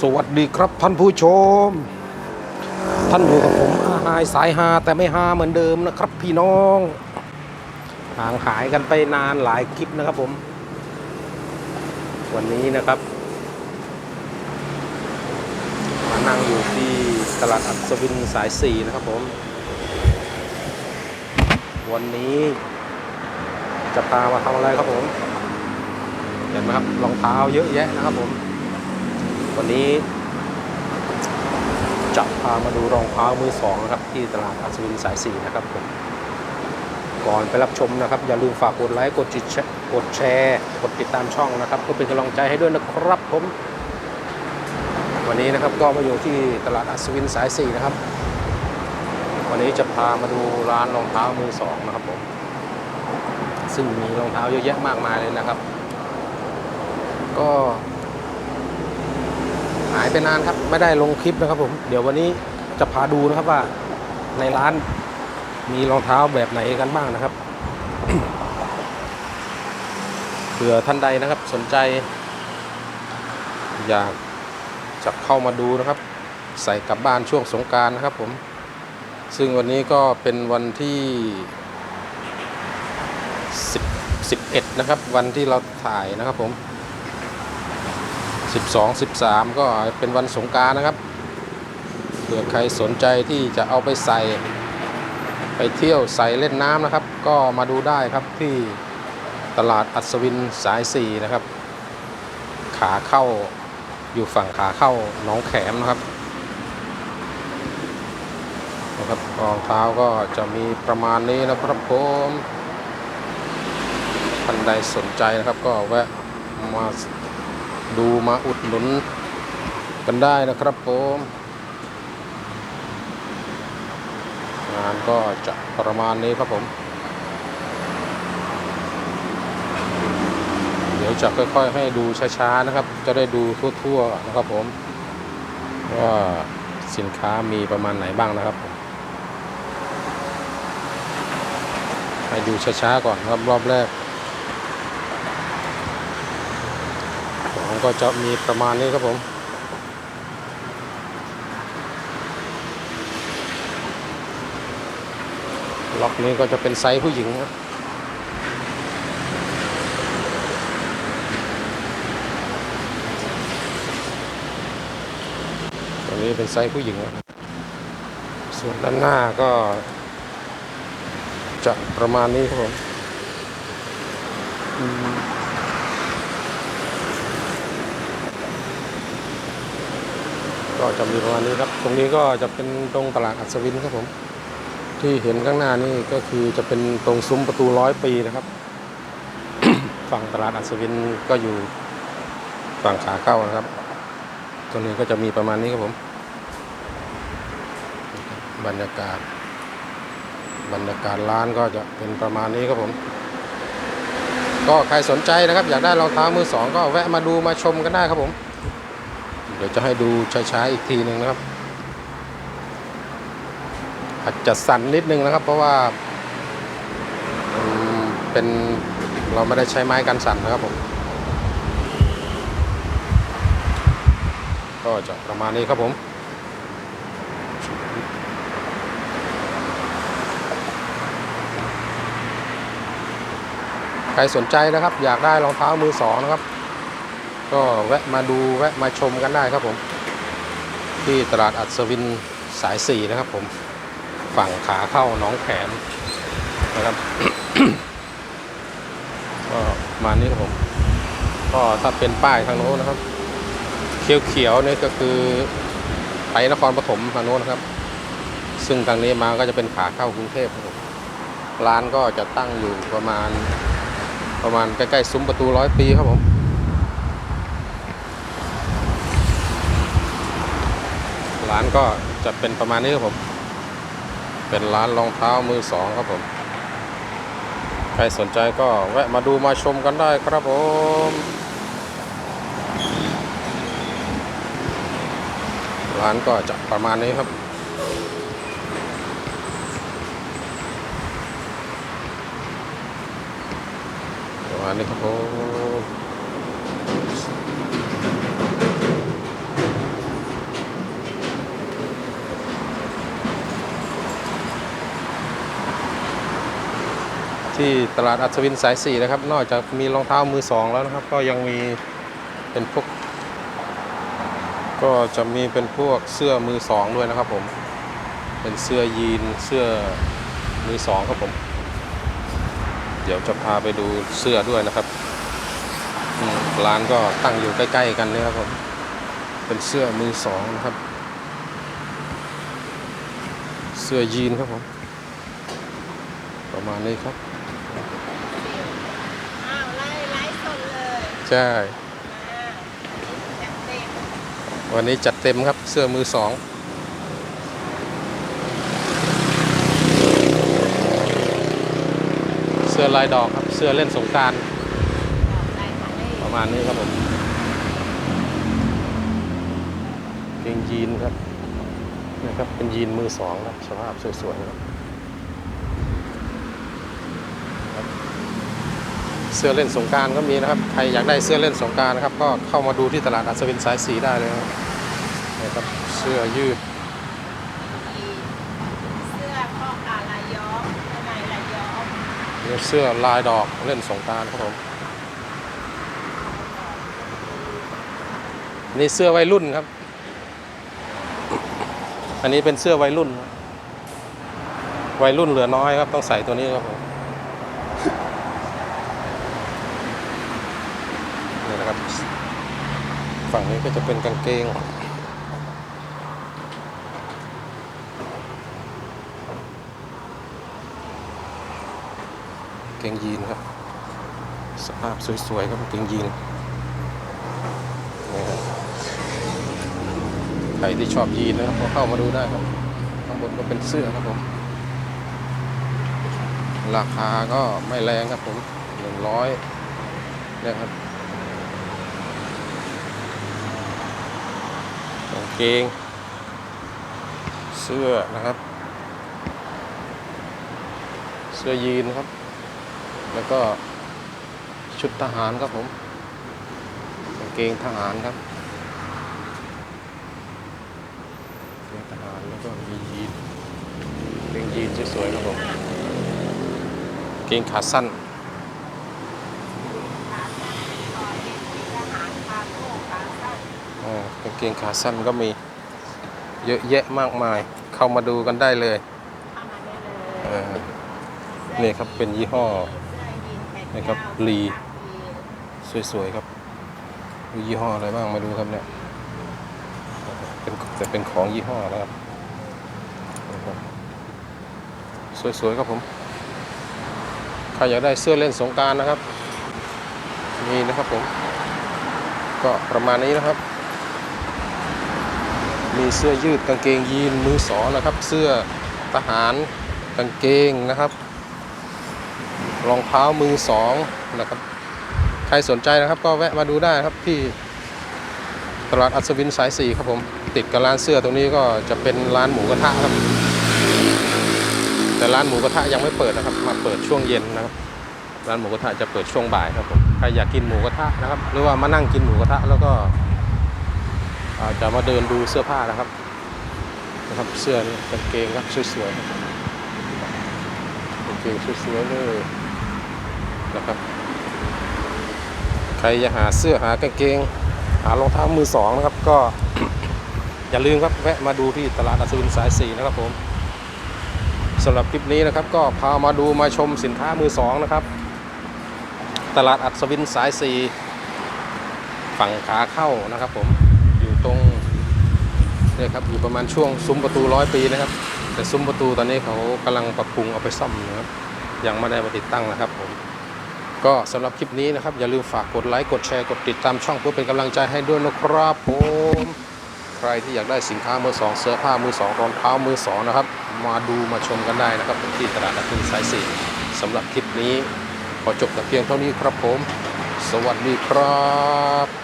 สวัสดีครับท่านผู้ชม ท่านอยู่กับผมอาหายสายฮาแต่ไม่ฮาเหมือนเดิมนะครับ พี่น้อง ห่างหายกันไปนานหลายคลิปนะครับผม วันนี้นะครับ มานั่งอยู่ที่ตลาดอัศวินสายสี่นะครับผม วันนี้จะพามาทำอะไรครับผม เห็นไหมครับรองเท้าเยอะแยะนะครับผม วันนี้จะพามาดูรองเท้ามือสองนะครับ ที่ตลาดอัศวินสายสี่นะครับผมก่อนไปรับชมนะครับ อย่าลืมฝากกดไลค์กดจิตกดแชร์กดติดตามช่องนะครับเพื่อเป็นกำลังใจให้ด้วยนะครับผม วันนี้นะครับก็มาอยู่ที่ตลาดอัศวินสายสี่นะครับ วันนี้จะพามาดูร้านรองเท้ามือสองนะครับผมซึ่งมีรองเท้าเยอะแยะมากมายเลยนะครับ ก็ หายไปนานครับ ไม่ได้ลงคลิปนะครับผม เดี๋ยววันนี้จะพาดูนะครับว่าในร้านมีรองเท้าแบบไหนกันบ้างนะครับเผื่อท่านใดนะครับสนใจ อยากจะเข้ามาดูนะครับ ใส่กลับบ้านช่วงสงการนะครับผม ซึ่งวันนี้ก็เป็นวันที่10 11นะครับ วันที่เราถ่ายนะครับผม 12 13 ก็เป็นวันสงการนะครับเผื่อใครสนใจที่จะเอาไปใส่ ไปเที่ยวใส่เล่นน้ำนะครับ ก็มาดูได้ครับที่ตลาดอัศวินสาย 4 นะครับ ขาเข้าอยู่ฝั่งขาเข้าหนองแขมนะครับนะครับรองเท้าก็จะมีประมาณนี้นะครับผมท่านใดสนใจนะครับก็แวะมา ดูมาอุดหนุนกันได้นะครับผมงานก็จะประมาณนี้ครับผม เดี๋ยวจะค่อย ๆ ให้ดูช้าๆนะครับ จะได้ดูทั่วๆนะครับผม ว่าสินค้ามีประมาณไหนบ้างนะครับผมให้ดูช้าๆก่อนครับรอบแรก ของ ก็จะมีประมาณนี้ครับผม ล็อกนี้ก็จะเป็นไซส์ผู้หญิงครับตัวนี้เป็นไซส์ผู้หญิงครับส่วนด้านหน้าก็ จะประมาณนี้ครับผมอืม ก็จะมีประมาณนี้ครับ ตรงนี้ก็จะเป็นตรงตลาดอัศวินครับผม ที่เห็นข้างหน้านี่ก็คือจะเป็นตรงซุ้มประตูร้อยปีนะครับ ฝั่งตลาดอัศวินก็อยู่ฝั่งขาเข้านะครับ ตรงนี้ก็จะมีประมาณนี้ครับผม บรรยากาศ บรรยากาศร้านก็จะเป็นประมาณนี้ครับผม ก็ใครสนใจนะครับ อยากได้รองเท้ามือสองก็แวะมาดูมาชมกันได้ครับผม เดี๋ยวจะให้ดูช้าๆอีกทีหนึ่งนะครับ อาจจะสั่นนิดนึงนะครับ เพราะว่าเป็นเราไม่ได้ใช้ไม้กันสั่นนะครับผม ก็จะประมาณนี้ครับผมใครสนใจนะครับ อยากได้รองเท้ามือสองนะครับ ก็แวะมาดูแวะมาชมกันได้ครับผม ที่ตลาดอัศวินสายสี่นะครับผมฝั่งขาเข้าหนองแขมนะครับก็มานี้ครับผม ก็ถ้าเป็นป้ายทางโน้นนะครับ เขียวๆนี่ก็คือไปนครปฐมทางโน้นนะครับ ซึ่งทางนี้มาก็จะเป็นขาเข้ากรุงเทพครับผมร้านก็จะตั้งอยู่ประมาณประมาณใกล้ๆซุ้มประตูร้อยปีครับผม ร้านก็จะเป็นประมาณนี้ครับผม เป็นร้านรองเท้ามือสองครับผม ใครสนใจก็แวะมาดูมาชมกันได้ครับผมร้านก็จะประมาณนี้ครับ ประมาณนี้ครับผม ที่ตลาดอัศวินสายสี่นะครับ นอกจากมีรองเท้ามือสองแล้วนะครับ ก็ยังมีเป็นพวก ก็จะมีเป็นพวกเสื้อมือสองด้วยนะครับ ผม เป็นเสื้อยีนเสื้อมือสองครับผม เดี๋ยวจะพาไปดูเสื้อด้วยนะครับร้านก็ตั้งอยู่ใกล้ ๆ กันเลยครับผม เป็นเสื้อมือสองนะครับ เสื้อยีนครับผม ประมาณนี้ครับ อ้าวไล่ไล่สดเลย ใช่ วันนี้จัดเต็มครับเสื้อมือสองเสื้อลายดอกครับเสื้อเล่นสงการประมาณนี้ครับผมเกงยีนครับนะครับเป็นยีนมือสองครับสภาพสวยๆครับ เสื้อเล่นสงการก็มีนะครับ ใครอยากได้เสื้อเล่นสงการนะครับ ก็เข้ามาดูที่ตลาดอัศวินสายสีได้เลยนะครับเสื้อยืดเสื้อข้ออาลายย้อมลายย้อมนี่เสื้อลายดอกเล่นสงการครับผมนี่เสื้อวัยรุ่นครับ อันนี้เป็นเสื้อวัยรุ่น วัยรุ่นเหลือน้อยครับ ต้องใส่ตัวนี้ครับผม นี่นะครับ ฝั่งนี้ก็จะเป็นกางเกง เกงยีนครับ สภาพสวยๆครับกางเกงยีนนี่ครับใครที่ชอบยีนนะครับก็เข้ามาดูได้ครับ ข้างบนก็เป็นเสื้อครับผม ราคาก็ไม่แรงครับผมหนึ่งร้อยเนี่ยครับ กางเกง เสื้อนะครับ เสื้อยีนครับ แล้วก็ชุดทหารครับผมกางเกงทหารครับกางเกงทหารแล้วก็มียีนกางเกงยีนสวยๆครับผมกางเกงขาสั้น ขาสั้นต่อเด็กมีทหารคาโก้ขาสั้น อ่ากา งเกงขาสั้นก็มีเยอะแยะมากมาย เข้ามาดูกันได้เลยเข้ามาได้เลยเออนี่ครับเป็นยี่ห้อเสื้อยีนแขนนี่ครับยาวลีจากลีสวยๆครับมียี่ห้ออะไรบ้างมาดูครับเนี่ยเป็นแต่เป็นของยี่ห้อนะครับนะครับสวยๆครับผมใครอยากได้เสื้อเล่นสงกรารนะครับมีนะครับผม ก็ประมาณนี้นะครับ มีเสื้อยืดกางเกงยีนมือสองนะครับ เสื้อทหารกางเกงนะครับ รองเท้ามือสองนะครับ ใครสนใจนะครับก็แวะมาดูได้ครับที่ตลาดอัศวินสายสี่ครับผมติดกับร้านเสื้อตรงนี้ก็จะเป็นร้านหมูกระทะครับ แต่ร้านหมูกระทะยังไม่เปิดนะครับ มาเปิดช่วงเย็นนะครับ ร้านหมูกระทะจะเปิดช่วงบ่ายครับผมใครอยากกินหมูกระทะนะครับ หรือว่ามานั่งกินหมูกระทะแล้วก็ จะมาเดินดูเสื้อผ้านะครับนะครับเสื้อนี่กางเกงครับสวยๆครับกางเกงสวยๆเลยนะครับ ใครจะหาเสื้อหากางเกง หารองเท้ามือสองนะครับก็อย่าลืมครับแวะมาดูที่ตลาดอัศวินสายสี่นะครับผมสำหรับคลิปนี้นะครับก็พามาดูมาชมสินค้ามือสองนะครับ ตลาดอัศวินสายสี่ฝั่งขาเข้านะครับผม ยครับอยู่ประมาณช่วงซุ้มประตูร้อยปีนะครับ แต่ซุ้มประตูตอนนี้เขากำลังปรับปรุงเอาไปซ่อมนะครับยังไม่ได้มาติดตั้งนะครับผมก็สำหรับคลิปนี้นะครับ อย่าลืมฝากกดไลค์กดแชร์กดติดตามช่องเพื่อเป็นกำลังใจให้ด้วยนะครับผมใครที่อยากได้สินค้ามือสองเสื้อผ้ามือสองรองเท้ามือสองนะครับ มาดูมาชมกันได้นะครับที่ตลาดนัดทุนสายสี่สำหรับคลิปนี้ขอจบแต่เพียงเท่านี้ครับผม สวัสดีครับ